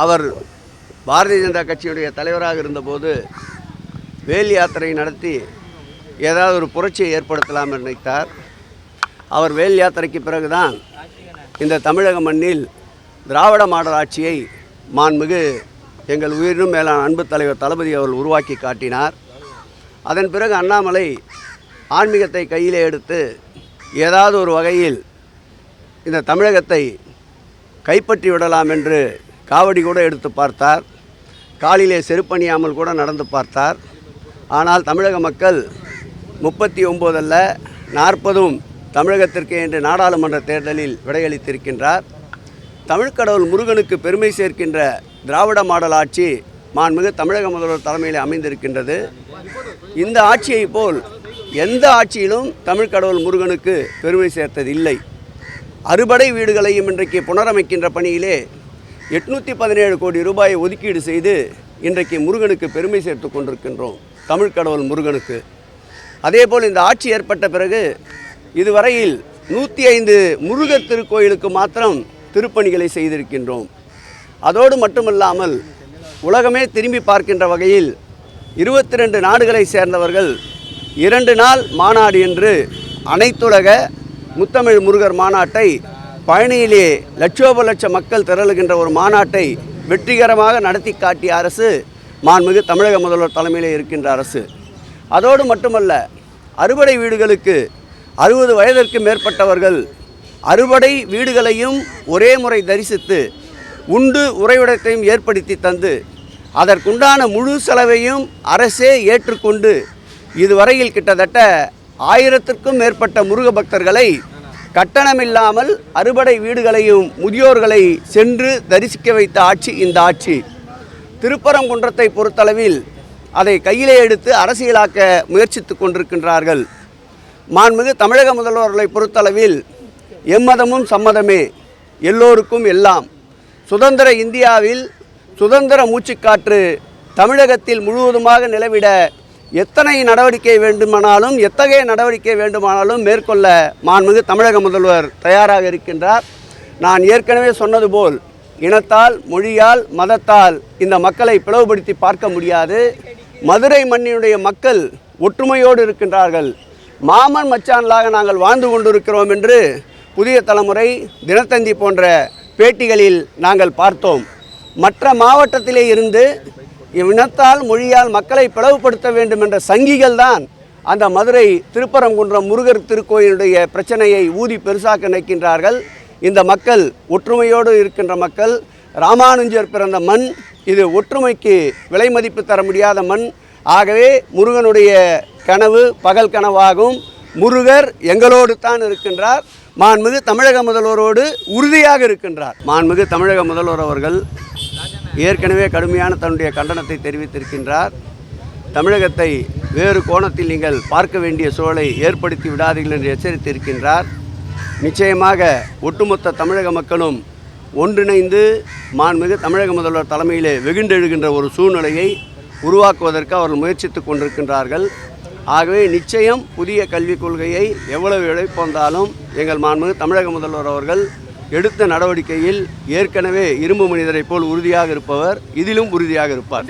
அவர் பாரதிய ஜனதா கட்சியுடைய தலைவராக இருந்தபோது வேல் யாத்திரை நடத்தி ஏதாவது ஒரு புரட்சியை ஏற்படுத்தலாம் நினைத்தார். அவர் வேல் யாத்திரைக்கு பிறகுதான் இந்த தமிழக மண்ணில் திராவிட மாடல் ஆட்சியை மாண்புமிகு எங்கள் உயிரினும் மேலான அன்பு தலைவர் தளபதி அவர்கள் உருவாக்கி காட்டினார். அதன் பிறகு அண்ணாமலை ஆன்மீகத்தை கையிலே எடுத்து ஏதாவது ஒரு வகையில் இந்த தமிழகத்தை கைப்பற்றி விடலாம் என்று காவடி கூட எடுத்து பார்த்தார். காலிலே செருப்பணியாமல் கூட நடந்து பார்த்தார். ஆனால் தமிழக மக்கள் முப்பத்தி ஒம்போதல்ல நாற்பதும் தமிழகத்திற்கு என்று நாடாளுமன்ற தேர்தலில் விடையளித்திருக்கின்றார். தமிழ்கடவுள் முருகனுக்கு பெருமை சேர்க்கின்ற திராவிட மாடல் ஆட்சி மாண்புமிகு தமிழக முதல்வர் தலைமையில் அமைந்திருக்கின்றது. இந்த ஆட்சியைப் போல் எந்த ஆட்சியிலும் தமிழ்க்கடவுள் முருகனுக்கு பெருமை சேர்த்தது இல்லை அறுபடை வீடுகளையும் இன்றைக்கு புனரமைக்கின்ற பணியிலே எட்நூற்றி பதினேழு கோடி ரூபாயை ஒதுக்கீடு செய்து இன்றைக்கு முருகனுக்கு பெருமை சேர்த்து கொண்டிருக்கின்றோம். தமிழ் கடவுள் முருகனுக்கு. அதேபோல் இந்த ஆட்சி ஏற்பட்ட பிறகு இதுவரையில் நூற்றி ஐந்து முருகர் திருக்கோயிலுக்கு மாத்திரம் திருப்பணிகளை செய்திருக்கின்றோம். அதோடு மட்டுமல்லாமல் உலகமே திரும்பி பார்க்கின்ற வகையில் இருபத்தி ரெண்டு நாடுகளை சேர்ந்தவர்கள் இரண்டு நாள் மாநாடு என்று அனைத்துலக முத்தமிழ் முருகர் மாநாட்டை பழனியிலே லட்சோப லட்ச மக்கள் திரளுகின்ற ஒரு மாநாட்டை வெற்றிகரமாக நடத்தி காட்டிய அரசு மாண்புமிகு தமிழக முதல்வர் தலைமையில் இருக்கின்ற அரசு. அதோடு மட்டுமல்ல அறுபடை வீடுகளுக்கு அறுபது வயதிற்கு மேற்பட்டவர்கள் அறுபடை வீடுகளையும் ஒரே முறை தரிசித்து உண்டு உறைவிடத்தையும் ஏற்படுத்தி தந்து அதற்குண்டான முழு செலவையும் அரசே ஏற்றுக்கொண்டு இதுவரையில் கிட்டத்தட்ட ஆயிரத்திற்கும் மேற்பட்ட முருக பக்தர்களை கட்டணமில்லாமல் அறுபடை வீடுகளையும் முதியோர்களை சென்று தரிசிக்க வைத்த ஆட்சி இந்த ஆட்சி. திருப்பரங்குன்றத்தை பொறுத்தளவில் அதை கையிலே எடுத்து அரசியலாக்க முயற்சித்து கொண்டிருக்கின்றார்கள். மாண்புமிகு தமிழக முதல்வர்களை பொறுத்தளவில் எம்மதமும் சம்மதமே எல்லோருக்கும் எல்லாம். சுதந்திர இந்தியாவில் சுதந்திர மூச்சுக்காற்று தமிழகத்தில் முழுவதுமாக நிலவிட எத்தனை நடவடிக்கை வேண்டுமானாலும் எத்தகைய நடவடிக்கை வேண்டுமானாலும் மேற்கொள்ள மாண்புமிகு தமிழக முதல்வர் தயாராக இருக்கின்றார். நான் ஏற்கனவே சொன்னது போல் இனத்தால் மொழியால் மதத்தால் இந்த மக்களை பிளவுபடுத்தி பார்க்க முடியாது. மதுரை மண்ணினுடைய மக்கள் ஒற்றுமையோடு இருக்கின்றார்கள். மாமன் மச்சான்களாக நாங்கள் வாழ்ந்து கொண்டிருக்கிறோம் என்று புதிய தலைமுறை தினத்தந்தி போன்ற பேட்டிகளில் நாங்கள் பார்த்தோம். மற்ற மாவட்டத்திலே இருந்து இனத்தால் மொழியால் மக்களை பிளவுபடுத்த வேண்டும் என்ற சங்கிகள் தான் அந்த மதுரை திருப்பரங்குன்றம் முருகர் திருக்கோயிலுடைய பிரச்சனையை ஊதி பெருசாக்க நினைக்கின்றார்கள். இந்த மக்கள் ஒற்றுமையோடு இருக்கின்ற மக்கள் ராமானுஜர் பிறந்த மண் இது ஒற்றுமைக்கு விலை மதிப்பு தர முடியாத மண். ஆகவே முருகனுடைய கனவு பகல் கனவாகும். முருகர் எங்களோடு தான் இருக்கின்றார். மாண்புமிகு தமிழக முதல்வரோடு உறுதியாக இருக்கின்றார். மாண்புமிகு தமிழக முதல்வர் அவர்கள் ஏற்கனவே கடுமையான தன்னுடைய கண்டனத்தை தெரிவித்திருக்கின்றார். தமிழகத்தை வேறு கோணத்தில் நீங்கள் பார்க்க வேண்டிய சூழலை ஏற்படுத்தி விடாதீர்கள் என்று எச்சரித்திருக்கின்றார். நிச்சயமாக ஒட்டுமொத்த தமிழக மக்களும் ஒன்றிணைந்து மாண்புமிகு தமிழக முதல்வர் தலைமையிலே வெகுண்டெழுகின்ற ஒரு சூழ்நிலையை உருவாக்குவதற்கு அவர்கள் முயற்சித்து கொண்டிருக்கின்றார்கள். ஆகவே நிச்சயம் புதிய கல்விக் கொள்கையை எவ்வளவு இழைப்பு வந்தாலும் எங்கள் மாண்புமிகு தமிழக முதல்வர் அவர்கள் எடுத்த நடவடிக்கையில் ஏற்கனவே இரும்பு மனிதரைப் போல் உறுதியாக இருப்பவர் இதிலும் உறுதியாக இருப்பார்.